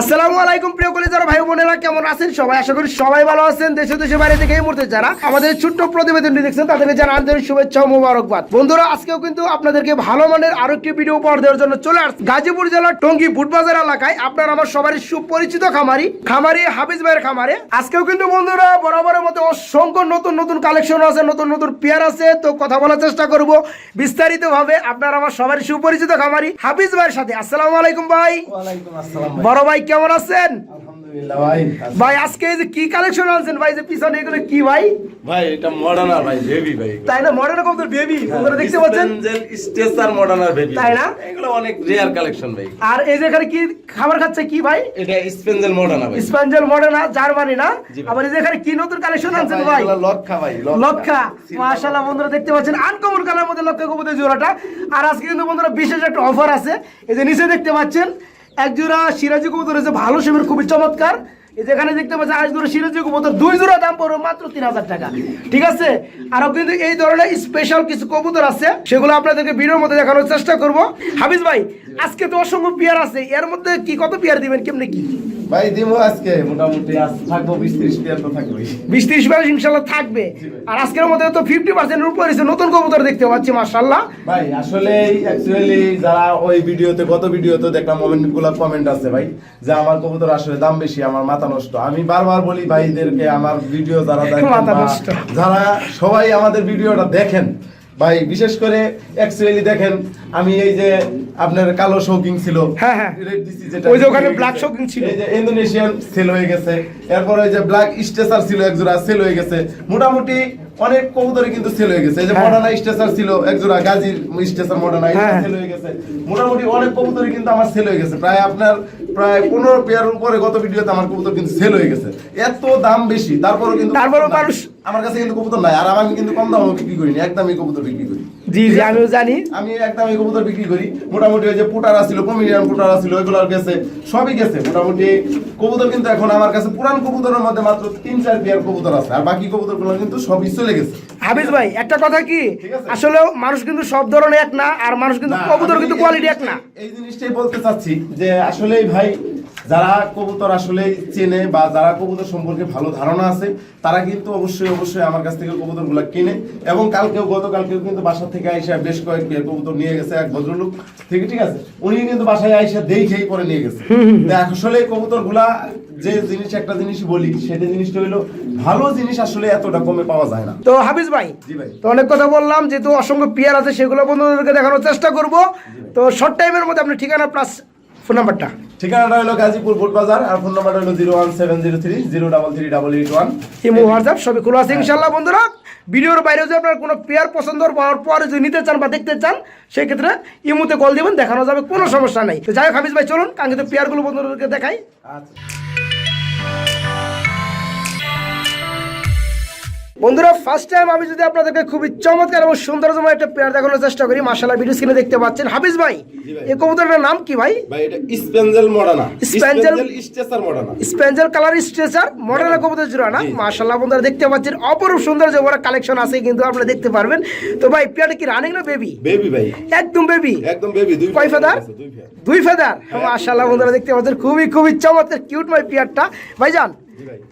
আসসালামু আলাইকুম প্রিয় কলেজার ভাই বোনেরা কেমন আছেন সবাই? আশা করি সবাই ভালো আছেন। দেশে দেশে বাইরে থেকে এই মুহূর্তে যারা আমাদের ছোট্ট প্রতিবেদনটি দেখছেন তাদেরকে জানা আন্তরিক শুভেচ্ছা ও মোবারকবাদ। বন্ধুরা আজকেও কিন্তু আপনাদেরকে ভালো মানের আরও একটি ভিডিও উপহার দেওয়ার জন্য চলে আসছে। গাজীপুর জেলার টঙ্গী বুটবাজার এলাকায় আপনার আমার সবারই সুপরিচিত খামারি খামারি হাফিজ ভাইয়ের খামারে। আজকেও কিন্তু বন্ধুরা বরাবরের মতো অসংখ্য নতুন নতুন কালেকশন আছে নতুন নতুন পেয়ার আছে। তো কথা বলার চেষ্টা করব। বিস্তারিত ভাবে আপনার আমার সবারই সুপরিচিত খামারি হাফিজ ভাইয়ের সাথে। আসসালামু আলাইকুম ভাই। বড় ভাই কেমন আছেন? ভাই ভাই আজকে যে কি কালেকশন আনছেন? ভাই যে পিছনে এগুলো কি ভাই? ভাই এটা মডার্নার ভাই বেবি ভাই। তাই না? মডেল কম বেবি আপনারা দেখতে পাচ্ছেন? স্টেসার মডার্নার বেবি তাই না? এগুলো অনেক রেয়ার কালেকশন ভাই। আর এই যে এখানে কি খাবার খাচ্ছে কি ভাই? এটা স্পেন্সেল মডার্নার ভাই। স্পেঞ্জেল মডেল জার্মানি না? আবার এই যে এখানে কি নতুন কালেকশন আনছেন ভাই? লক্ষা ভাই লক্ষা। মাশাআল্লাহ বন্ধুরা দেখতে পাচ্ছেন আনকমন কালার মধ্যে লক্ষা কবুতর জোড়াটা। আর আজকে কিন্তু বন্ধুরা বিশেষ একটা অফার আছে। এই যে নিচে দেখতে পাচ্ছেন এক জোড়া সিরাজি কবুতর হয়েছে ভালো সেমের, খুবই চমৎকার। যেখানে দেখতে পাচ্ছি আজ ধরো সিরাজি কবুতর, দুই জোড়া দাম পড়বে মাত্র তিন হাজার টাকা। ঠিক আছে? আর কিন্তু এই ধরনের স্পেশাল কিছু কবুতর আছে, সেগুলো আপনাদেরকে ভিডিওর মধ্যে দেখানোর চেষ্টা করব। হাফিজ ভাই, আজকে তো অসংখ্য পেয়ার আছে, এর মধ্যে কি কত পেয়ার দিবেন, কেমনি কি? ভাই দিমু আজকে। মোটামুটি আজ থাকব 20 30 পিয়ার তো থাকবেই। বিশ ত্রিশ বার ইনশাল্লাহ থাকবে। আর আজকের মধ্যে তো ফিফটি পার্সেন্টের উপর এসে নতুন কবুতর দেখতে পাচ্ছি মার্শাল্লাহ ভাই আসলে অ্যাকচুয়ালি যারা ওই ভিডিওতে গত ভিডিওতে দেখলাম কমেন্টগুলো কমেন্ট আছে ভাই যে আমার কবুতর আসলে দাম বেশি আমার মাথা নষ্ট। আমি বারবার বলি ভাইদেরকে আমার ভিডিও যারা। যারা সবাই আমাদের ভিডিওটা দেখেন ভাই বিশেষ করে অ্যাকচুয়ালি দেখেন আমি এই যে আপনার কালো শৌকিং ছিল হ্যাঁ, হ্যাঁ। ওই যে ওখানে হয়ে গেছে। shocking ছিল। এই যে ইন্দোনেশিয়ান সেল হয়ে গেছে এরপর ওই যে ব্ল্যাক স্টেসার ছিল এক জোড়া সেল হয়ে গেছে মোটামুটি অনেক কবুতরে কিন্তু সেল হয়ে গেছে এই যে হ্যাঁ। মডার্না স্টেসার ছিল এক জোড়া গাজীর স্টেসার মডার্না হ্যাঁ। সেল হয়ে গেছে মোটামুটি অনেক কবুতরই কিন্তু আমার সেল হয়ে গেছে প্রায় আপনার প্রায় পনেরো পেয়ারের উপরে গত ভিডিওতে আমার কবুতর কিন্তু সেল হয়ে গেছে এত দাম বেশি তারপরেও কিন্তু তারপরেও কবুতর। মানুষ- আমার কাছে কিন্তু কবুতর নাই আর আমি কিন্তু কম দামে বিক্রি করি না একদমই কবুতর বিক্রি করি। জি জি আমিও জানি। আমি একদমই কবুতর বিক্রি করি। মোটামুটি ওই যে পুটারা ছিল কমিডিয়ান পুটারা ছিল ওইগুলোর গেছে সবই গেছে। মোটামুটি কবুতর কিন্তু এখন আমার কাছে পুরান কবুতরের মধ্যে মাত্র তিন চার পেয়ার কবুতর আছে আর বাকি কবুতরগুলো কিন্তু সবই চলে গেছে। হাফিজ ভাই একটা কথা কি? আসলে মানুষ কিন্তু সব ধরনের এক না আর মানুষ কিন্তু কবুতর কিন্তু এই- কোয়ালিটি এক না। এই জিনিসটাই বলতে চাচ্ছি যে আসলেই ভাই যারা কবুতর আসলে চেনে বা যারা কবুতর সম্পর্কে ভালো ধারণা আছে তারা কিন্তু অবশ্যই অবশ্যই আমার কাছ থেকে কবুতরগুলো কিনে এবং কালকেও গতকালকেও কিন্তু বাসা থেকে আইসা বেশ কয়েক কবুতর নিয়ে গেছে এক ভদ্রলোক ঠিক ঠিক আছে? উনি কিন্তু বাসায় আইসা দেখেই পরে নিয়ে গেছে। আসলে কবুতরগুলা যে জিনিস একটা জিনিস বলি সেটা জিনিসটা হলো ভালো জিনিস আসলে এতটা কমে পাওয়া যায় না। তো হাফিজ ভাই ভাই। তো অনেক কথা বললাম যেহেতু অসংখ্য পিয়ার আছে সেগুলো বন্ধুদেরকে দেখানোর চেষ্টা করব। তো শর্ট টাইমের মধ্যে আপনি ঠিকানা প্লাস ফোন নাম্বারটা? ঠিকানাটা হলো গাজীপুর ফুট বাজার আর ফোন নাম্বারটা হলো zero one seven zero three zero double three double eight one. Imo WhatsApp সবই খোলা আছে ইনশাল্লাহ বন্ধুরা। ভিডিওর বাইরে যদি আপনার কোনো পেয়ার পছন্দ হওয়ার পরে যদি নিতে চান বা দেখতে চান সেই ক্ষেত্রে ইমোতে কল দিবেন দেখানো যাবে কোনো সমস্যা নেই। তো যাই হোক হাফিজ ভাই চলুন কাঙ্ক্ষিত পেয়ারগুলো বন্ধুদেরকে দেখাই। আচ্ছা। বন্ধুরা ফার্স্ট টাইম আমি যদি আপনাদেরকে খুবই চমৎকার এবং সুন্দরতম একটা পেয়ার দেখানোর চেষ্টা করি মাশাআল্লাহ ভিডিও স্ক্রিনে দেখতে পাচ্ছেন। হাফিজ ভাই এই কবুতরটার নাম কি ভাই? ভাই এটা spangle Modena. Spangle- স্টেসার Modena. Spangle colour stretcher model কবুতর জোড়া না। মাশাআল্লাহ বন্ধুরা দেখতে পাচ্ছেন অপরূপ সুন্দর যে বড় কালেকশন আছে কিন্তু আপনারা দেখতে পারবেন। তো ভাই পেয়ারটা কি রানিং না বেবি বেবি ভাই। একদম বেবি একদম বেবি দুই কয় ফেদার দুই ফেদার মাশাআল্লাহ বন্ধুরা দেখতে পাচ্ছেন খুবই খুবই চমৎকার কিউট মাই পেয়ারটা ভাইজান।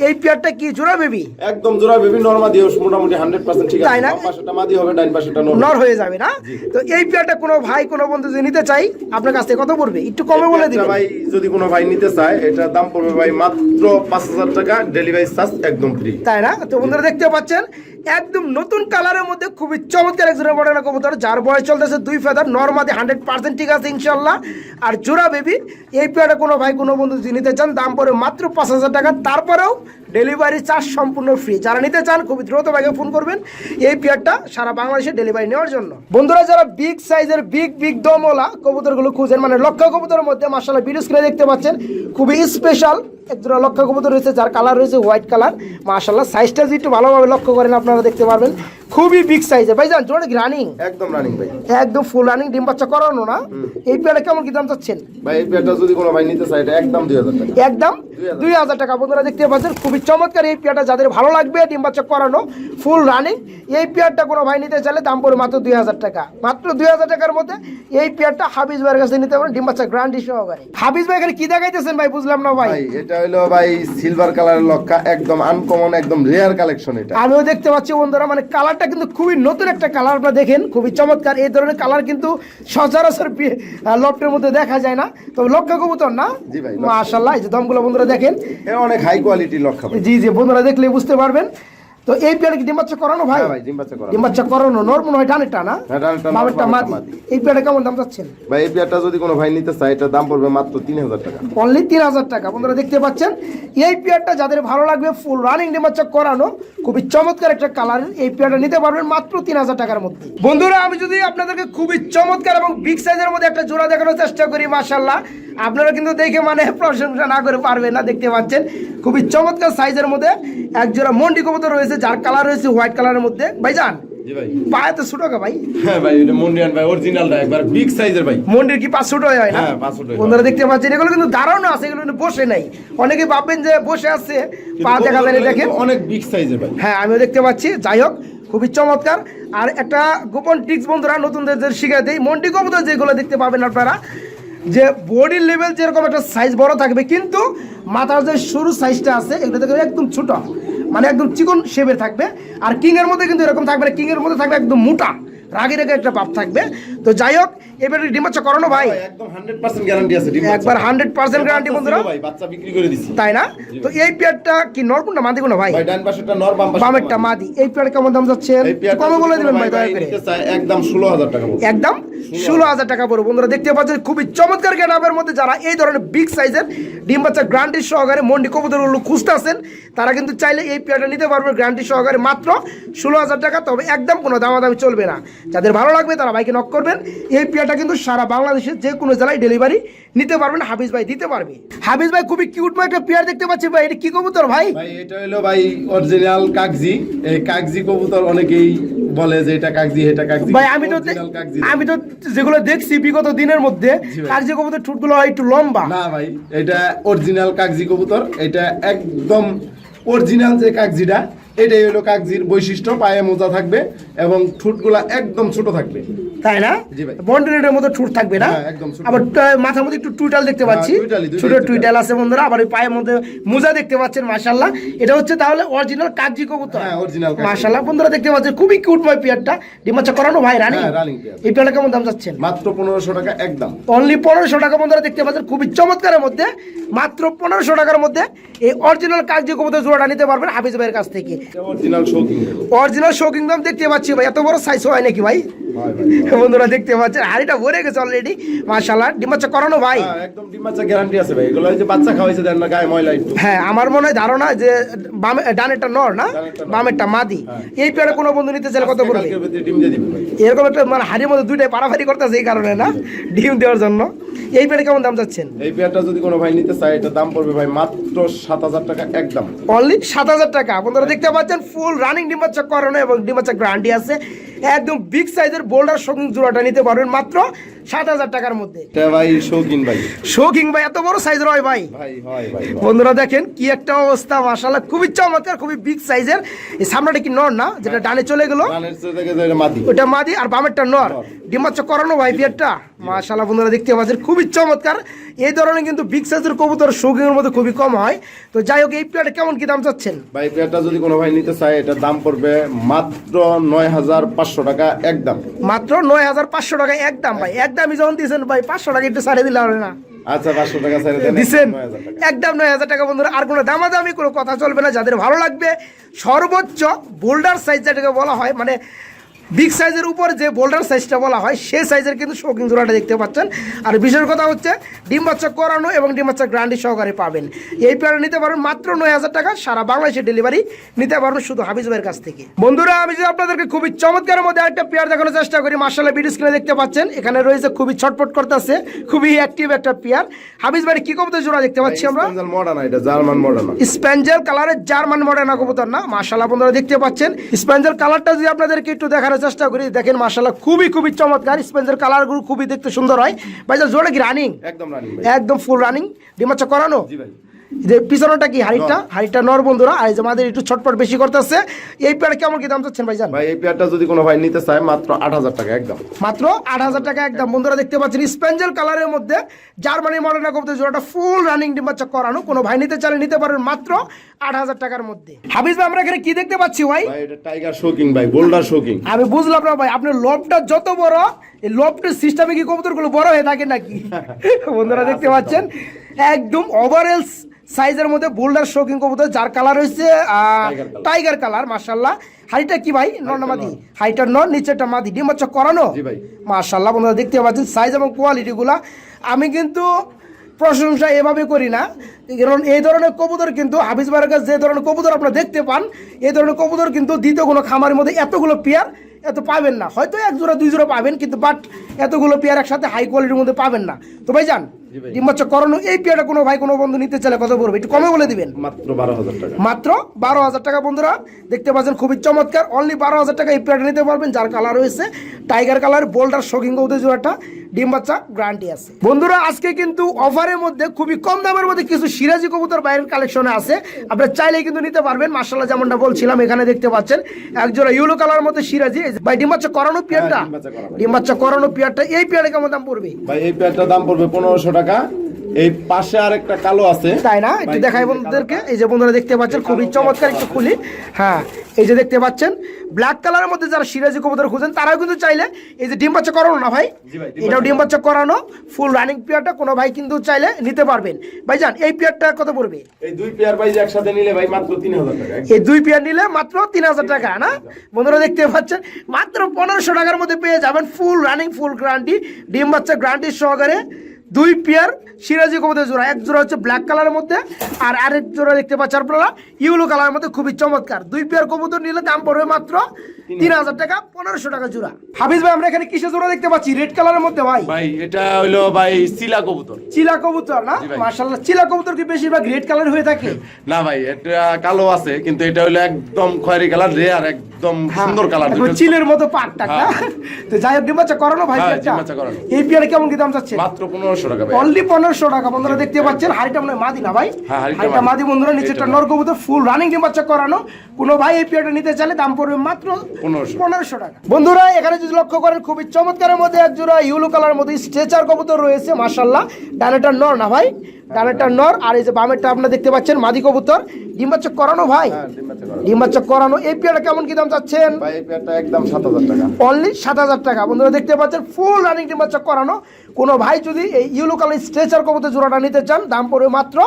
এই পেয়ারটা কি জোড়া বেবি? একদম জোড়া বেবি নরমা দিও মোটামুটি 100% ঠিক আছে। তাই না? পাশটা মাদি হবে ডান পাশটা নর। নর হয়ে যাবে না? তো এই পেয়ারটা কোনো ভাই কোন বন্ধু যদি নিতে চাই আপনার কাছ থেকে কত পড়বে? একটু কমে বলে দিবেন। ভাই যদি কোনো ভাই নিতে চায় এটা দাম পড়বে ভাই মাত্র 5000 টাকা ডেলিভারি চার্জ একদম ফ্রি তাই না? তো বন্ধুরা দেখতে পাচ্ছেন একদম নতুন কালারের মধ্যে খুবই চমৎকার এক জোড়া মডেল কবুতর, যার বয়স চলতেছে দুই ফেদার নর্মাদি হান্ড্রেড পার্সেন্ট ঠিক আছে ইনশাল্লাহ। আর জোড়া বেবি এই পেয়ারটা কোনো ভাই, কোনো বন্ধু যদি নিতে চান, দাম পড়ে মাত্র পাঁচ হাজার টাকা। তারপরেও ডেলিভারি চার্জ সম্পূর্ণ ফ্রি যারা নিতে চান, খুবই দ্রুত ভাগে ফোন করবেন এই পেয়ারটা সারা বাংলাদেশে ডেলিভারি নেওয়ার জন্য। বন্ধুরা, যারা বিগ সাইজের বিগ বিগ দমওয়ালা কবুতরগুলো খুঁজেন মানে লক্ষ কবুতরের মধ্যে মাসাল্লাহ ভিডিও স্ক্রিনে দেখতে পাচ্ছেন, খুবই স্পেশাল এক জোড়া লক্ষ্য কবুতর রয়েছে, যার কালার রয়েছে হোয়াইট কালার মাশাল্লাহ সাইজটা যদি একটু ভালোভাবে লক্ষ্য করেন আপনারা দেখতে পারবেন। খুবই বিগ সাইজে ভাই জান জোরে রানিং একদম রানিং ভাই। একদম ফুল রানিং ডিম বাচ্চা করানো না? এই পেয়ারটা কেমন কি দাম চাচ্ছেন? ভাই এই পেয়ারটা যদি কোনো ভাই নিতে চায় এটা একদম দুই হাজার টাকা। একদম? দুই হাজার। টাকা। বন্ধুরা দেখতে পাচ্ছেন খুবই চমৎকার এই পেয়ারটা। যাদের ভালো লাগবে ডিম বাচ্চা করানো ফুল রানিং এই পেয়ারটা কোনো ভাই নিতে চাইলে দাম পড়ে মাত্র দুই হাজার টাকা। মাত্র দুই হাজার টাকার মধ্যে এই পেয়ারটা হাফিজ ভাইয়ের কাছে নিতে পারেন ডিম বাচ্চা গ্রান্ডি সহকারে। হাফিজ ভাই এখানে কি দেখাইতেছেন ভাই? বুঝলাম না ভাই। এটা হলো ভাই সিলভার কালারের লক্কা একদম আনকমন একদম রেয়ার কালেকশন এটা। আমিও দেখতে পাচ্ছি বন্ধুরা মানে কালারটা কিন্তু খুবই নতুন একটা কালার আপনারা দেখেন খুবই চমৎকার। এই ধরনের কালার কিন্তু সচরাচর লফটের মধ্যে দেখা যায় না। তো লক্ষ্য কবুতর না? জি ভাই। এই যে দমগুলো বন্ধুরা দেখেন। অনেক হাই কোয়ালিটির লক্ষ্য জি জি বন্ধুরা দেখলে বুঝতে পারবেন। তো এই পেয়ারে কি ডিম বাচ্চা করানো ভাই? হ্যাঁ ভাই ডিম বাচ্চা করা ডিম বাচ্চা করানো নর মনে হয় না হ্যাঁ, বামেরটা মাদি। এই পেয়ারে কেমন দাম চাচ্ছেন? ভাই এই পেয়ারটা যদি কোনো ভাই নিতে চায় এটা দাম পড়বে মাত্র তিন হাজার টাকা। অনলি তিন হাজার টাকা। বন্ধুরা দেখতে পাচ্ছেন? এই পেয়ারটা যাদের ভালো লাগবে ফুল রানিং ডিম বাচ্চা করানো খুবই চমৎকার একটা কালার এই পেয়ারটা নিতে পারবেন মাত্র তিন হাজার টাকার মধ্যে। বন্ধুরা আমি যদি আপনাদেরকে খুবই চমৎকার এবং বিগ সাইজের মধ্যে একটা জোড়া দেখানোর চেষ্টা করি মাশাল্লাহ আপনারা কিন্তু দেখে মানে প্রশংসা না করে পারবেন না দেখতে পাচ্ছেন? খুবই চমৎকার সাইজের মধ্যে এক জোড়া মন্ডি কবুতর রয়েছে যার কালার রয়েছে হোয়াইট কালারের মধ্যে ভাইজান ভাই। পায়ে তো ছোটো ভাই? হ্যাঁ ভাই এটা মন্ডিয়ান ভাই অরিজিনালটা একবার বিগ সাইজের ভাই। মন্ডির কি পাঁচ ছোটো হয় না? হ্যাঁ, পাঁচ ছোট বন্ধুরা দেখতে পাচ্ছেন এগুলো কিন্তু দাঁড়ানো আছে এগুলো কিন্তু বসে নাই। অনেকে ভাববেন যে বসে আছে পা দেখা যায় দেখেন। অনেক বিগ সাইজের ভাই। হ্যাঁ আমিও দেখতে পাচ্ছি যাই হোক খুবই চমৎকার। আর একটা গোপন টিক্স বন্ধুরা নতুনদের শিখে দেয় কবুতর যেগুলো দেখতে পাবেন আপনারা যে বডির লেভেল যেরকম একটা সাইজ বড় থাকবে কিন্তু মাথার যে সরু সাইজটা আছে এগুলো একদম ছোট। মানে একদম চিকন শেপের থাকবে। আর কিং এর মধ্যে কিন্তু এরকম থাকবে না। কিং এর মধ্যে থাকবে একদম মোটা। রাগি রেগে একটা ভাব থাকবে। তো যাই হোক এবার ডিম বাচ্চা করানো ভাই। একদম 100% গ্যারান্টি আছে ডিম একবার হান্ড্রেড পার্সেন্ট গ্যারান্টি বন্ধুরা। ভাই বাচ্চা বিক্রি করে দিছি। তাই না? তো এই পেয়ারটা কি নরকুন্ডা মাদি কোনো ভাই? ভাই ডান পাশেরটা নর বাম পাশেরটা বামেরটা মাদি। এই পেয়ার কেমন দাম পেয়ারটা কমে বলে দিবেন ভাই দয়া করে। একদম 16000 টাকা একদম ষোলো হাজার টাকা পড়বে। বন্ধুরা দেখতে পাচ্ছেন খুবই চমৎকার গ্যানাবের মধ্যে যারা এই ধরনের বিগ সাইজের ডিম বাচ্চা গ্রান্টি সহকারে মন্ডি কবুতরগুলো খুঁজতে আছেন তারা কিন্তু চাইলে এই পেয়ারটা নিতে পারবে গ্রান্টি সহকারে মাত্র ষোলো হাজার টাকা। তবে একদম কোনো দামাদামি চলবে না। যাদের ভালো লাগবে তারা ভাইকে নক করবেন। এই পেয়ারটা কিন্তু সারা বাংলাদেশের যে কোনো জেলায় ডেলিভারি নিতে পারবেন হাফিজ ভাই দিতে পারবে। হাফিজ ভাই খুবই কিউট একটা পেয়ার দেখতে পাচ্ছি ভাই এটা কি কবুতর ভাই? ভাই এটা হলো ভাই অরিজিনাল কাগজি। এই কাগজি কবুতর অনেকেই বলে যে এটা কাগজি এটা কাগজি। ভাই আমি তো আমি তো যেগুলো দেখছি বিগত দিনের মধ্যে। কার্য কবুতর ঠুটগুলো একটু লম্বা। না ভাই এটা অরিজিনাল কাগজি কবুতর এটা একদম অরিজিনাল যে কাগজিটা এটাই হলো কাগজির বৈশিষ্ট্য পায়ে মোজা থাকবে এবং ঠুটগুলা একদম ছোট থাকবে। তাই না? বন্ডেলের মতো ঠুট থাকবে না? হ্যাঁ। আবার মাথার মধ্যে একটু টুইটাল দেখতে পাচ্ছি। হ্যাঁ, দুইটাই ছোট টুইটাল। আছে বন্ধুরা আবার ওই পায়ের মধ্যে মোজা দেখতে পাচ্ছেন মাশাল্লাহ এটা হচ্ছে তাহলে অরিজিনাল কাগজি কবুতর। হ্যাঁ। মাশাল্লাহ বন্ধুরা দেখতে পাচ্ছেন খুবই কিউট ভাই পিয়ারটা। ডিমাচ্ছা করানো ভাই রানী? হ্যাঁ, এই পিয়ারটা কেমন দাম যাচ্ছেন মাত্র পনেরোশো টাকা একদম। অনলি পনেরোশো টাকা বন্ধুরা দেখতে পাচ্ছেন খুবই চমৎকারের মধ্যে। মাত্র পনেরোশো টাকার মধ্যে এই অরিজিনাল কাগজি কবুতর জোড়াটা নিতে পারবেন হাফিজ ভাইয়ের কাছ থেকে। অরিজিনাল শৌকিং অরিজিনাল দাম দেখতে পাচ্ছি ভাই। এত বড় সাইজ হয় নাকি ভাই? বন্ধুরা দেখতে পাচ্ছেন হাড়িটা ভরে গেছে অলরেডি করানো ভাই। হ্যাঁ, একদম ডিম গ্যারান্টি আছে ভাই। এগুলো যে বাচ্চা খাওয়াইছে দেন না গায়ে ময়লা একটু। হ্যাঁ আমার মনে হয় ধারণা যে বামে ডানেরটা নর না? বামেরটা মাদি। হ্যাঁ। এই পেয়ারে কোনো বন্ধু নিতে চাইলে কত এরকম একটা মানে হাড়ির মধ্যে দুইটাই পারাফারি করতেছে এই কারণে না? ডিম দেওয়ার জন্য। এই পেয়ারে কেমন দাম যাচ্ছেন এই পেয়ারটা যদি কোনো ভাই নিতে চায় এটা দাম পড়বে ভাই মাত্র সাত হাজার টাকা একদম। অনলি সাত হাজার টাকা। বন্ধুরা দেখতে পাচ্ছেন ফুল রানিং ডিম্বাচ্চা করানো এবং ডিম্বাচ্চা গ্রান্ডি আছে। একদম বিগ সাইজের বোল্ডার সঙ্গে জোড়াটা নিতে পারবেন। মাত্র সাত হাজার টাকার মধ্যে। ভাই শৌখিন ভাই। শৌখিন ভাই এত বড় সাইজের হয় ভাই। ভাই ভাই বন্ধুরা দেখেন কি একটা অবস্থা মাশাল্লাহ খুবই চমৎকার খুবই বিগ সাইজের এই সামনেটা কি নর না? যেটা ডানে চলে গেল। ওটা মাদি আর বামেরটা নর। ডিমাচ্চা করানো ভাই বিয়ারটা? মাশাল্লাহ বন্ধুরা দেখতে পাচ্ছেন খুবই চমৎকার। এই ধরনের কিন্তু বিগ সাইজের কবুতর শৌখিনের মধ্যে খুবই কম হয়। তো যাই হোক এই পেয়ারটা কেমন কি দাম চাচ্ছেন? ভাই পেয়ারটা যদি কোনো ভাই নিতে চায় এটার দাম পড়বে মাত্র নয় হাজার পাঁচশো টাকা একদম। মাত্র নয় হাজার পাঁচশো টাকা একদম ভাই একদমই যখন দিয়েছেন ভাই পাঁচশো টাকা একটু ছাড়ে দিলে হবে না। আচ্ছা পাঁচশো টাকা ছেড়ে দেন দিচ্ছেন একদম নয় হাজার টাকা বন্ধুরা। আর কোনো দামাদামি কোনো কথা চলবে না। যাদের ভালো লাগবে সর্বোচ্চ বোল্ডার সাইজ যেটাকে বলা হয় মানে বিগ সাইজের উপর যে বোল্ডার সাইজটা বলা হয় সেই সাইজের কিন্তু শৌখিন জোড়াটা দেখতে পাচ্ছেন। আর বিশেষ কথা হচ্ছে ডিম বাচ্চা করানো এবং ডিম বাচ্চা গ্রান্ডি সহকারে পাবেন। এই পেয়ারা নিতে পারবেন মাত্র নয় হাজার টাকা সারা বাংলাদেশে ডেলিভারি নিতে পারবেন শুধু হাফিজ ভাইয়ের কাছ থেকে। বন্ধুরা আমি যদি আপনাদেরকে খুবই চমৎকারের মধ্যে একটা পেয়ার দেখানোর চেষ্টা করি মার্শাল্লাহ ভিডিও স্ক্রিনে দেখতে পাচ্ছেন এখানে রয়েছে খুবই ছটপট করতেছে খুবই অ্যাক্টিভ একটা পেয়ার হাফিজ ভাই কি কবুতর জোড়া দেখতে পাচ্ছি আমরা? মডার্ন এটা জার্মান মডার্ন স্প্যাঞ্জেল কালারের জার্মান মডার্ন কবুতর না মাশাল্লাহ বন্ধুরা দেখতে পাচ্ছেন। স্প্যাঞ্জেল কালারটা যদি আপনাদেরকে একটু দেখানোর চেষ্টা করি। দেখেন মাশাল্লাহ খুবই খুবই চমৎকার। স্পেন্সের কালারগুলো খুবই দেখতে সুন্দর হয়। ভাই জোরে কি রানিং একদম রানিং একদম ফুল রানিং ডিমাচ্ছা করানো? জি ভাই। যে পিছনটা কি হাড়িটা? হাড়িটা নর বন্ধুরা আর আমাদের একটু ছটপট বেশি করতেছে এই পেয়ার কেমন কি দাম চাচ্ছেন ভাইজান? ভাই এই পেয়ারটা যদি কোনো ভাই নিতে চায় মাত্র আট হাজার টাকা একদম। মাত্র আট হাজার টাকা একদম। বন্ধুরা দেখতে পাচ্ছেন স্পেঞ্জেল কালারের মধ্যে জার্মানি মডেল কবতে জোড়াটা ফুল রানিং ডিম্বাচ্চা করানো। কোনো ভাই নিতে চাইলে নিতে পারেন মাত্র আট হাজার টাকার মধ্যে। হাফিজ ভাই আমরা এখানে কি দেখতে পাচ্ছি ভাই? ভাই এটা টাইগার শোকিং ভাই বোল্ডার শোকিং আমি বুঝলাম না ভাই আপনার লোভটা যত বড় এই লোভটার সিস্টেমে কি কবুতরগুলো বড় হয়ে থাকে নাকি? বন্ধুরা দেখতে পাচ্ছেন? একদম ওভারঅল সাইজের মধ্যে বোল্ডার শৌখিন কবুতর যার কালার হচ্ছে টাইগার কালার মাশাল্লাহ হাইটা কি ভাই? নর না মাদি? হাইটা নর নিচেটা মাদি। ডিম হচ্ছে করানো। মাশাল্লাহ বন্ধুরা দেখতে পাচ্ছেন সাইজ এবং কোয়ালিটিগুলা আমি কিন্তু প্রশংসা এভাবে করি না। কারণ এই ধরনের কবুতর কিন্তু হাফিজ বারের কাছে যে ধরনের কবুতর আপনারা দেখতে পান এই ধরনের কবুতর কিন্তু দ্বিতীয় কোনো খামারের মধ্যে এতগুলো পেয়ার এত পাবেন না। হয়তো এক জোড়া দুই জোড়া পাবেন কিন্তু বাট এতগুলো পেয়ার একসাথে হাই কোয়ালিটির মধ্যে পাবেন না। তো ভাই যান জি ভাই। এই পেয়ারটা কোনো ভাই কোনো বন্ধু নিতে চাইলে কত পড়বে একটু কমে বলে দিবেন? মাত্র বারো হাজার টাকা। মাত্র বারো হাজার টাকা বন্ধুরা। দেখতে পাচ্ছেন খুবই চমৎকার। অনলি বারো হাজার টাকা এই পেয়ারটা নিতে পারবেন। যার কালার রয়েছে টাইগার কালার বোল্ডার শোকিং গৌদের জোড়াটা। ডিম বাচ্চা গ্যারান্টি আছে। বন্ধুরা আজকে কিন্তু অফারের মধ্যে খুবই কম দামের মধ্যে কিছু সিরাজি কবুতর বাইরের কালেকশনে আছে। আপনারা চাইলে কিন্তু নিতে পারবেন। মার্শাল্লাহ যেমনটা বলছিলাম এখানে দেখতে পাচ্ছেন একজোড়া ইউলো কালার মধ্যে সিরাজি। ভাই ডিম বাচ্চা করানো পিয়ারটা? ডিম বাচ্চা করানো। ডিম বাচ্চা করানো পিয়ারটা এই পিয়ারে কেমন দাম পড়বে? ভাই এই পিয়ারটার দাম পড়বে পনেরোশো টাকা। এই পাশে আরেকটা কালো আছে। তাই না? একটু দেখাই বন্ধুদেরকে। এই যে বন্ধুরা দেখতে পাচ্ছেন খুবই চমৎকার একটু খুলি হ্যাঁ এই যে দেখতে পাচ্ছেন ব্ল্যাক কালারের মধ্যে যারা সিরাজি কবুতর খুঁজেন তারাও কিন্তু চাইলে এই যে ডিম বাচ্চা করানো না ভাই? ভাই, এটাও ডিম বাচ্চা করানো ফুল রানিং পেয়ারটা কোনো ভাই কিন্তু চাইলে নিতে পারবেন। ভাইজান এই পেয়ারটা কত পড়বে? এই দুই পেয়ার ভাই একসাথে নিলে ভাই মাত্র তিন হাজার টাকা এই দুই পেয়ার নিলে মাত্র তিন হাজার টাকা না? বন্ধুরা দেখতে পাচ্ছেন মাত্র পনেরোশো টাকার মধ্যে পেয়ে যাবেন ফুল রানিং ফুল গ্রান্টি ডিম বাচ্চা গ্রান্টি সহকারে। দুই পেয়ার সিরাজি কবুতরের জোড়া। এক জোড়া হচ্ছে ব্ল্যাক কালারের মধ্যে আর আরেক জোড়া দেখতে পাচ্ছেন আপনারা ইউলো কালারের মধ্যে। খুবই চমৎকার। দুই পেয়ার কবুতর নিলে দাম পড়বে মাত্র তিন হাজার। টাকা পনেরোশো টাকা জোড়া। হাফিজ ভাই আমরা এখানে কিসের জোড়া দেখতে পাচ্ছি? রেড কালারের মধ্যে ভাই। ভাই এটা হইল ভাই সিলা কবুতর। চিলা কবুতর না? জি চিলা কবুতর কি বেশিরভাগ রেড কালার হয়ে থাকে? না ভাই এটা কালো আছে কিন্তু এটা হইল একদম খয়েরি কালার রেয়ার একদম সুন্দর কালার চিলের মতো পাক না? তো যাই হোক করানো ভাই হ্যাঁ। এই পেয়ারে কেমন কি দাম চাচ্ছে? মাত্র পনেরোশো টাকা ভাই। অনলি পনেরোশো টাকা বন্ধুরা দেখতে পাচ্ছেন হাড়িটা মনে মাদি না ভাই? হ্যাঁ, হাড়িটা মাদি। বন্ধুরা নিচেটা ফুল রানিং ডিম করানো। কোনো ভাই এই পেয়ারটা নিতে চাইলে দাম পড়বে মাত্র 1500 পনেরোশো। টাকা। বন্ধুরা এখানে যদি লক্ষ্য করেন খুবই চমৎকারের মধ্যে এক জোড়া ইউলো কালার মধ্যে স্ট্রেচার কবুতর রয়েছে মাশাল্লাহ ডানেটা নর না ভাই? ডানেটা নর আর এই যে বামেরটা আপনারা দেখতে পাচ্ছেন মাদি কবুতর। ডিম করানো ভাই? হ্যাঁ, ডিম বাচ্চা করা। ডিম বাচ্চা করানো। এই পেয়ারটা কেমন কি দাম চাচ্ছেন? একদম সাত হাজার টাকা। অনলি সাত হাজার টাকা। বন্ধুরা দেখতে পাচ্ছেন ফুল রানিং ডিম্বাচক করানো। কোনো ভাই যদি এই ইউলো কালার স্ট্রেচার কবুতর জোড়াটা নিতে চান, দাম পড়বে মাত্র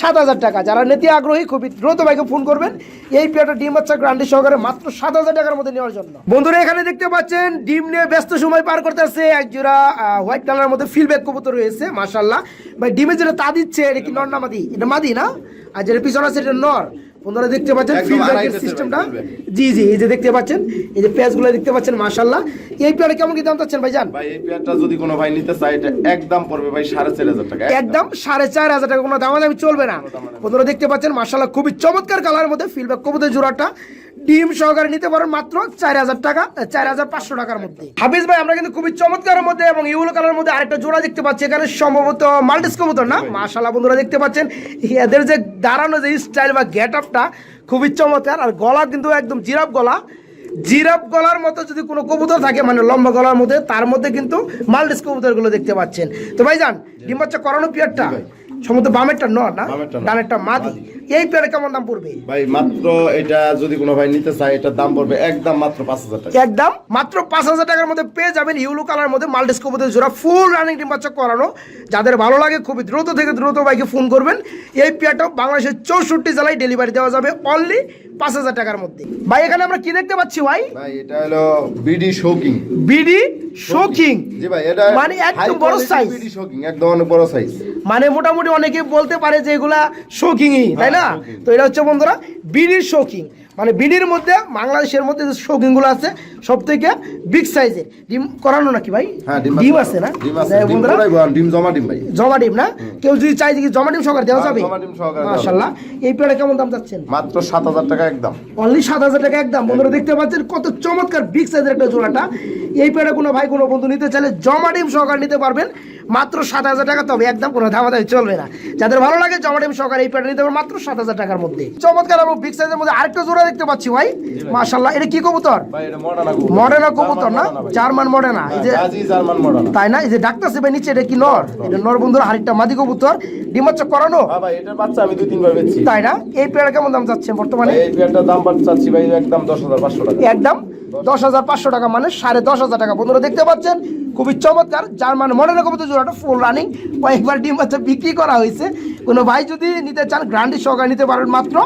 সাত হাজার টাকা। যারা নিতে আগ্রহী, খুবই দ্রুত ভাইকে ফোন করবেন। এই পেয়ারটা ডিম বাচ্চা গ্রান্ডি সহকারে মাত্র সাত হাজার টাকার মধ্যে নেওয়ার জন্য। বন্ধুরা, এখানে দেখতে পাচ্ছেন, ডিম নিয়ে ব্যস্ত সময় পার করতেছে এক জোড়া হোয়াইট কালারের মধ্যে ফিলব্যাক কবুতর রয়েছে মাশাল্লাহ ভাই ডিমে যেটা তা দিচ্ছে, এটা কি নর না মাদি? এটা মাদি না? আর যেটা পিছনে আছে, এটা নর। বন্ধুরা দেখতে পাচ্ছেন সিস্টেমটা জি জি এই যে দেখতে পাচ্ছেন এই যে পেঁয়াজগুলো দেখতে পাচ্ছেন মাশাল্লাহ এই পেয়ারে কেমন কি দাম চাচ্ছেন ভাইজান? ভাই এই পেয়ারটা যদি কোনো ভাই নিতে চায় এটা একদম পড়বে ভাই সাড়ে চার হাজার টাকা একদম। সাড়ে চার হাজার টাকা কোনো দামাদামি চলবে না। বন্ধুরা দেখতে পাচ্ছেন মাশাল্লাহ খুবই চমৎকার কালার মধ্যে ফিলব্যাক কবুতর জোড়াটা। ডিম সহকারে নিতে পারেন মাত্র চার হাজার টাকা চার হাজার পাঁচশো টাকার মধ্যে। হাফিজ ভাই আমরা কিন্তু খুবই চমৎকারের মধ্যে এবং ইউলো কালারের মধ্যে আরেকটা জোড়া দেখতে পাচ্ছি। এখানে সম্ভবত মাল্টিস কবুতর না? মাশাল্লাহ বন্ধুরা দেখতে পাচ্ছেন। এদের যে দাঁড়ানো যে স্টাইল বা গেট আপটা খুবই চমৎকার। আর গলা কিন্তু একদম জিরাফ গলা। জিরাফ গলার মতো যদি কোনো কবুতর থাকে মানে লম্বা গলার মধ্যে তার মধ্যে কিন্তু মাল্টিস কবুতরগুলো দেখতে পাচ্ছেন। তো ভাইজান ডিম বাচ্চা করানো পিয়ারটা? সম্ভবত বামেরটা নর না? ডানেরটা মাদি। এই পেয়ারে কেমন দাম পড়বে? ভাই মাত্র এটা যদি কোনো ভাই নিতে চায় এটার দাম পড়বে একদম মাত্র পাঁচ হাজার টাকা। একদম মাত্র পাঁচ হাজার টাকার মধ্যে পেয়ে যাবেন ইউলো কালার মধ্যে মাল্টিস জোড়া ফুল রানিং বাচ্চা করানো। যাদের ভালো লাগে খুবই দ্রুত থেকে দ্রুত বাইকে ফোন করবেন। এই পেয়ারটাও বাংলাদেশের চৌষট্টি জেলায় ডেলিভারি দেওয়া যাবে অনলি পাঁচ হাজার টাকার মধ্যে। ভাই এখানে আমরা কি দেখতে পাচ্ছি ভাই? ভাই এটা হলো বিডি শোকিং বিডি শোকিং জি ভাই এটা মানে একদম বড় সাইজ বিডি শোকিং একদম অনেক বড় সাইজ মানে মোটামুটি অনেকে বলতে পারে যে এগুলা শৌকিংই তাই না? হ্যাঁ, তো এটা হচ্ছে বন্ধুরা বিডি শৌকিং মানে বিড়ির মধ্যে বাংলাদেশের মধ্যে যে শৌকিংগুলো আছে সব থেকে বিগ সাইজের ডিম করানো নাকি ভাই? হ্যাঁ ডিম আছে। না? ডিম জমা ডিম ভাই। জমা ডিম না? কেউ যদি চাই যে কি জমা ডিম সহকারে দেওয়া হ্যাঁ, যাবে? মাশাল্লাহ এই পেয়ারে কেমন দাম চাচ্ছেন? মাত্র সাত হাজার টাকা একদম। অনলি সাত হাজার টাকা একদম। বন্ধুরা দেখতে পাচ্ছেন কত চমৎকার বিগ সাইজের একটা জোড়াটা। এই পেয়ারে কোনো ভাই কোনো বন্ধু নিতে চাইলে জমা ডিম সহকারে নিতে পারবেন। মাত্র সাত হাজার টাকা তবে একদম কোনো ধামাধামি চলবে না। যাদের ভালো লাগে জমা ডিম সহকারে এই পেয়ারে নিতে পারবেন মাত্র সাত হাজার টাকার মধ্যে। চমৎকার এবং বিগ সাইজের মধ্যে আরেকটা জোড়া দেখতে পাচ্ছি ভাই। মাশাল্লাহ এটা কি কবুতর? মডার্না কবুতর। না? জার্মান মডার্না এই যে তাই না? এই যে ডাক্তার সেবে নিচে এটা কি নর? এটা নর বন্ধুরা আরেকটা মাদি কবুতর। ডিমাচ্ছ করানো? হ্যাঁ এটার বাচ্চা আমি দুই তিনবার বেচছি। তাই না? এই পেয়ারা কেমন দাম যাচ্ছে বর্তমানে? এই পেয়ারটার দাম চাচ্ছি ভাই একদম দশ হাজার পাঁচশো টাকা। একদম দশ হাজার পাঁচশো টাকা মানে সাড়ে দশ হাজার টাকা। বন্ধুরা দেখতে পাচ্ছেন খুবই চমৎকার। জার্মান মডেলের কবুতর জোড়াটা ফুল রানিং কয়েকবার ডিম বাচ্চা বিক্রি করা হয়েছে। কোনো ভাই যদি নিতে চান গ্রান্ডি সহকারে নিতে পারেন মাত্র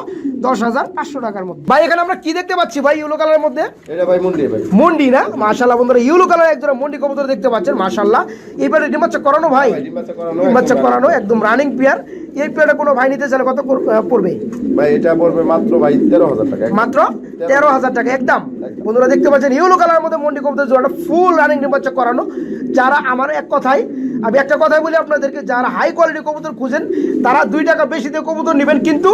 দশ হাজার পাঁচশো টাকার মধ্যে। ভাই এখানে আমরা কি দেখতে পাচ্ছি ভাই ইউলো কালারের মধ্যে? এটা ভাই মুন্ডি ভাই। মন্ডি না? মাশাল্লাহ বন্ধুরা ইউলো কালার একজন মন্ডি কবুতর দেখতে পাচ্ছেন মাশাল্লাহ এবারে ডিম বাচ্চা করানো ভাই? ডিম বাচ্চা করানো একদম রানিং পেয়ার এই পেয়ারটা কোনো ভাই নিতে চাইলে কত পড়বে? ভাই এটা পড়বে মাত্র ভাই তেরো হাজার টাকা। মাত্র তেরো হাজার টাকা একদম। বন্ধুরা দেখতে পাচ্ছেন ইউলো কালার মধ্যে মন্ডি কবুতর জোড়াটা ফুল রানিং নির্বাচন করানো। যারা আমার এক কথাই আমি একটা কথাই বলি আপনাদেরকে যারা হাই কোয়ালিটি কবুতর খুঁজেন তারা দুই টাকা বেশি দিয়ে কবুতর নেবেন কিন্তু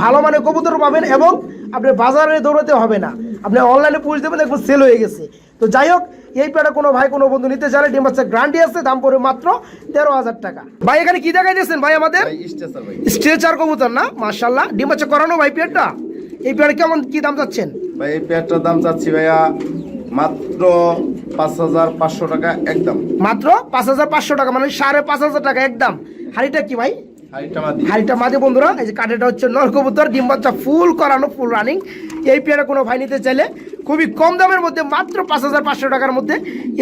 ভালো মানের কবুতর পাবেন এবং আপনি বাজারে দৌড়াতে হবে না। আপনি অনলাইনে পুষ দেবেন দেখবেন সেল হয়ে গেছে। তো যাই হোক এই পেটা কোনো ভাই কোনো বন্ধু নিতে চাইলে ডিম বাচ্চা গ্রান্টি আছে দাম পড়বে মাত্র তেরো হাজার টাকা। ভাই এখানে কি দেখাই দিয়েছেন ভাই আমাদের? স্ট্রেচার কবুতর না? মার্শাল্লাহ ডিম বাচ্চা করানো ভাই পেয়ারটা? এই পেয়ারে কেমন কি দাম চাচ্ছেন? ভাই এই পেয়ারটার দাম চাচ্ছি ভাইয়া মাত্র পাঁচ হাজার পাঁচশো টাকা একদম। মাত্র পাঁচ হাজার পাঁচশো টাকা মানে সাড়ে পাঁচ হাজার টাকা একদম। হাড়িটা কি ভাই? হাড়িটা মাঝে বন্ধুরা এই যে কাঠেটা হচ্ছে নরকবুতর ডিম বাচ্চা ফুল করানো ফুল রানিং এই পেয়ারা কোনো ভাই নিতে চাইলে খুবই কম দামের মধ্যে মাত্র পাঁচ হাজার পাঁচশো টাকার মধ্যে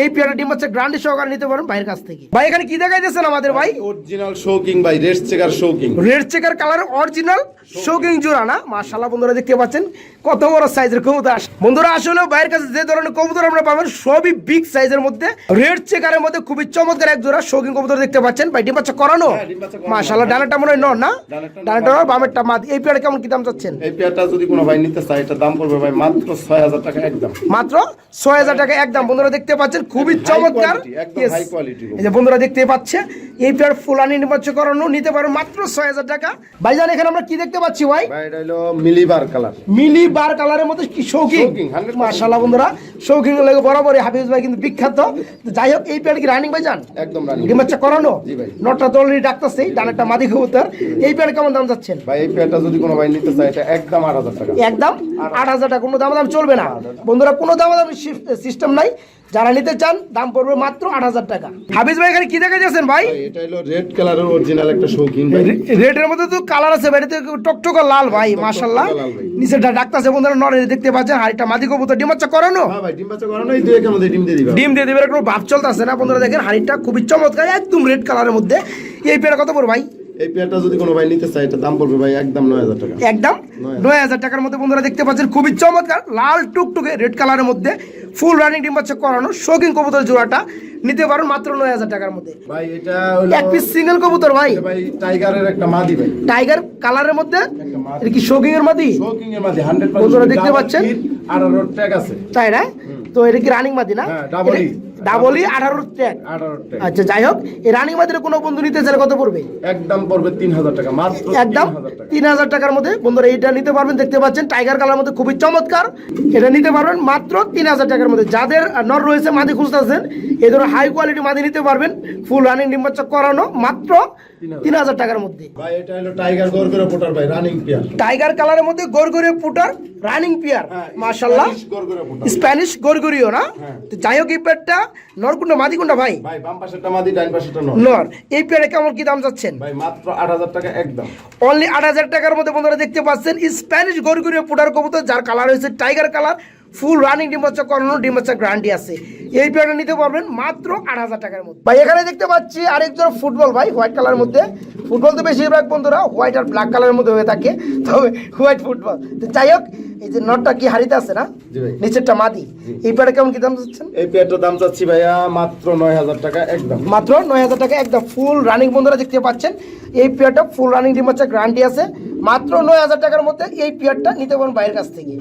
এই পেয়ারা ডিম হচ্ছে গ্রান্ডি সহকারে নিতে পারেন ভাইয়ের কাছ থেকে। ভাই এখানে কি দেখাইতেছেন আমাদের ভাই? অরিজিনাল শোকিং ভাই রেড চেকার শোকিং রেড চেকার কালার অরিজিনাল শোকিং জোড়া না? মাশাল্লাহ বন্ধুরা দেখতে পাচ্ছেন। কত বড় সাইজের কবুতর? আসে বন্ধুরা আসলে বাইরের কাছে যে ধরনের কবুতর আমরা পাবেন সবই বিগ সাইজের মধ্যে। রেড চেকারের মধ্যে খুবই চমৎকার এক জোড়া শোকিং কবুতর দেখতে পাচ্ছেন। ভাই ডিম বাচ্চা করানো? হ্যাঁ। মাশাল্লাহ ডানাটা মনে হয় নর না? ডানাটা নর, বামেরটা মাদ। এই পেয়ারে কেমন কি দাম চাচ্ছেন? এই পেয়ারটা যদি কোনো ভাই নিতে চায় এটা দাম পড়বে ভাই মাত্র ছয় হাজার টাকা একদম। মাত্র ছয় হাজার টাকা একদম। বন্ধুরা দেখতে পাচ্ছেন খুবই চমৎকার। Yes. high এই যে বন্ধুরা দেখতে পাচ্ছে এই পেয়ার ফুলানি নির্বাচন করানো নিতে পারো মাত্র ছয় হাজার টাকা। ভাইজান এখানে আমরা কি দেখতে পাচ্ছি ভাই? ভাই এটা হলো মিলিবার কালার। মিলি বার কালারের মধ্যে কি শৌখিন? শৌখিন, 100% মাশাআল্লাহ বন্ধুরা শৌখিন লাগে বরাবর হাফিজ ভাই কিন্তু বিখ্যাত। যাই হোক এই প্যাড কি রানিং ভাই যান একদম রানিং ডিম বাচ্চা করানো? জি ভাই। নটটা তো অলরেডি ডাকতেছে ডানেরটা মাদি কবুতর। এই প্যাড কেমন দাম যাচ্ছেন? ভাই এই প্যাডটা যদি কোনো ভাই নিতে চায় এটা একদম আট হাজার টাকা। একদম আট হাজার। টাকা কোনো দাম দাম চলবে না। বন্ধুরা কোনো দাম দাম সিস্টেম নাই। যারা নিতে চান দাম পড়বে মাত্র আট হাজার টাকা। হাফিজ ভাই এখানে কি দেখা যাচ্ছেন ভাই? ভাই, এটা হলো রেড কালারের অরিজিনাল একটা শৌখিন ভাই। রেডের মধ্যে তো কালার আছে বাড়িতে টকটকা লাল ভাই মাশাল্লাহ টকটকা লাল ভাই। নিচে ডাক্তারছে বন্ধুরা নরে দেখতে পাচ্ছেন। হাড়িটা মাদি কবুতর ডিম বাচ্চা করানো? হ্যাঁ ভাই ডিম বাচ্চা করানো এই দুই একের মধ্যে ডিম দিয়ে দিবা। ডিম দিয়ে দেবে একটু ভাব চলতেছে না বন্ধুরা দেখেন হাড়িটা খুবই চমৎকার একদম রেড কালারের মধ্যে। এই পেয়ারা কত পড়বে ভাই? এই পেয়ারটা যদি কোনো ভাই নিতে চায় এটা দাম পড়বে ভাই একদম নয় হাজার টাকা। একদম? নয় হাজার। টাকার মধ্যে বন্ধুরা দেখতে পাচ্ছেন খুবই চমৎকার লাল টুকটুকে রেড কালারের মধ্যে ফুল রানিং ডিম বাচ্চা করানো শৌখিন কবুতর জোড়াটা নিতে পারেন মাত্র নয় হাজার টাকার মধ্যে। ভাই এটা এক পিস সিঙ্গেল কবুতর ভাই। ভাই টাইগারের একটা মাদি ভাই। টাইগার কালারের মধ্যে? এটা কি শৌখিন এর মাদি? শৌকিং এর মাদি 100% বন্ধুরা দেখতে পাচ্ছেন? আঠারো ট্যাগ আছে। তাই না? তো এটা কি রানিং মাদি না? হ্যাঁ, E। ডাবলই আঠারো ট্যাগ আচ্ছা যাই হোক এই রানিং বাজারে কোনো বন্ধু নিতে চাইলে কত পড়বে? একদম পড়বে তিন হাজার টাকা মাত্র একদম তিন হাজার টাকার মধ্যে বন্ধুরা এইটা নিতে পারবেন দেখতে পাচ্ছেন টাইগার কালার মধ্যে খুবই চমৎকার এটা নিতে পারবেন মাত্র তিন হাজার টাকার মধ্যে। যাদের নর রয়েছে মাদি খুঁজতেছেন এই ধরনের হাই কোয়ালিটি মাদি নিতে পারবেন ফুল রানিং ডিম্বাচ্চা করানো মাত্র তিন হাজার। টাকার মধ্যে। ভাই এটা হলো টাইগার গর্গের পোটার ভাই রানিং পেয়ার। টাইগার কালারের মধ্যে গরগরে পুটার রানিং পিয়ার মাশাল্লাহ স্প্যানিশ গরগরিও না? তো যাই হোক এই পেয়ারটা নরকুন্ডা মাদিকুন্ডা ভাই? ভাই বাম পাশেরটা মাদি ডাইন পাশেরটা নর। নর। এই পেয়ারে কেমন কি দাম যাচ্ছেন? ভাই মাত্র আট হাজার টাকা একদম। অনলি আট হাজার টাকার মধ্যে বন্ধুরা দেখতে পাচ্ছেন স্প্যানিশ গরগুরিয়া পুটার কবুতর যার কালার হয়েছে টাইগার কালার। ফুল রানিং ডিম বাচ্চা করানো ডিম বাচ্চা গ্যারান্টি আছে। এই পেয়ারটা নিতে পারবেন মাত্র আট হাজার টাকার মধ্যে। ভাই এখানে দেখতে পাচ্ছি আরেকজন ফুটবল ভাই হোয়াইট কালারের মধ্যে। ফুটবল তো বেশিরভাগ বন্ধুরা হোয়াইট আর ব্ল্যাক কালারের মধ্যে হয়ে থাকে তবে হোয়াইট ফুটবল। তো যাই হোক এই যে নটটা কি হারিতে আছে না? নিচেরটা মাদি। এই পেয়ারটা কেমন কি দাম চাচ্ছেন? এই পেয়ারটার দাম চাচ্ছি ভাইয়া মাত্র নয় হাজার টাকা একদম। মাত্র নয় হাজার টাকা একদম ফুল রানিং বন্ধুরা দেখতে পাচ্ছেন। এই পেয়ারটা ফুল রানিং ডিম হচ্ছে গ্যারান্টি আছে। মাত্র নয় হাজার টাকার মধ্যে এই পেয়ারটা নিতে পারেন বাইরের কাছ থেকে।